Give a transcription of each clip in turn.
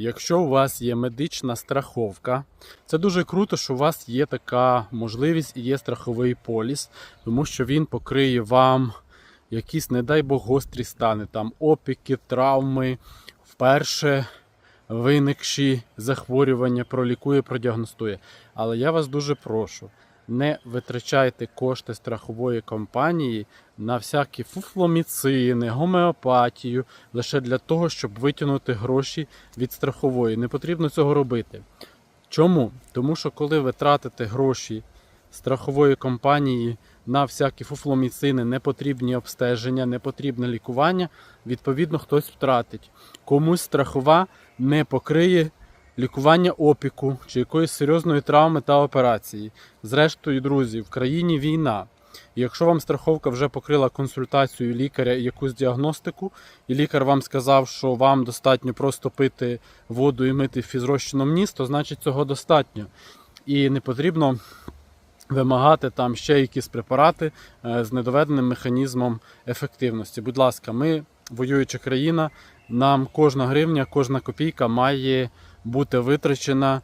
Якщо у вас є медична страховка, це дуже круто, що у вас є така можливість і є страховий поліс, тому що він покриє вам якісь, не дай Бог, гострі стани, там опіки, травми, вперше виникші захворювання, пролікує, продіагностує. Але я вас дуже прошу, не витрачайте кошти страхової компанії на всякі фуфломіцини, гомеопатію, лише для того, щоб витягнути гроші від страхової. Не потрібно цього робити. Чому? Тому що коли ви тратите гроші страхової компанії на всякі фуфломіцини, непотрібні обстеження, непотрібне лікування, відповідно хтось втратить. Комусь страхова не покриє лікування опіку чи якоїсь серйозної травми та операції. Зрештою, друзі, в країні війна. Якщо вам страховка вже покрила консультацію лікаря і якусь діагностику, і лікар вам сказав, що вам достатньо просто пити воду і мити фізрозчином ніс, то значить цього достатньо. І не потрібно вимагати там ще якісь препарати е, з недоведеним механізмом ефективності. Будь ласка, ми воююча країна, нам кожна гривня, кожна копійка має бути витрачена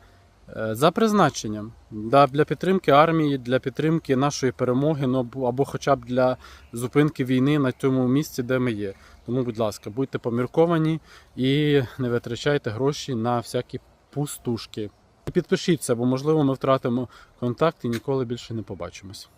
е, за призначенням для підтримки армії, для підтримки нашої перемоги, ну або- хоча б для зупинки війни на цьому місці, де ми є. Тому, будь ласка, будьте помірковані і не витрачайте гроші на всякі пустушки. Підпишіться, бо можливо ми втратимо контакт і ніколи більше не побачимось.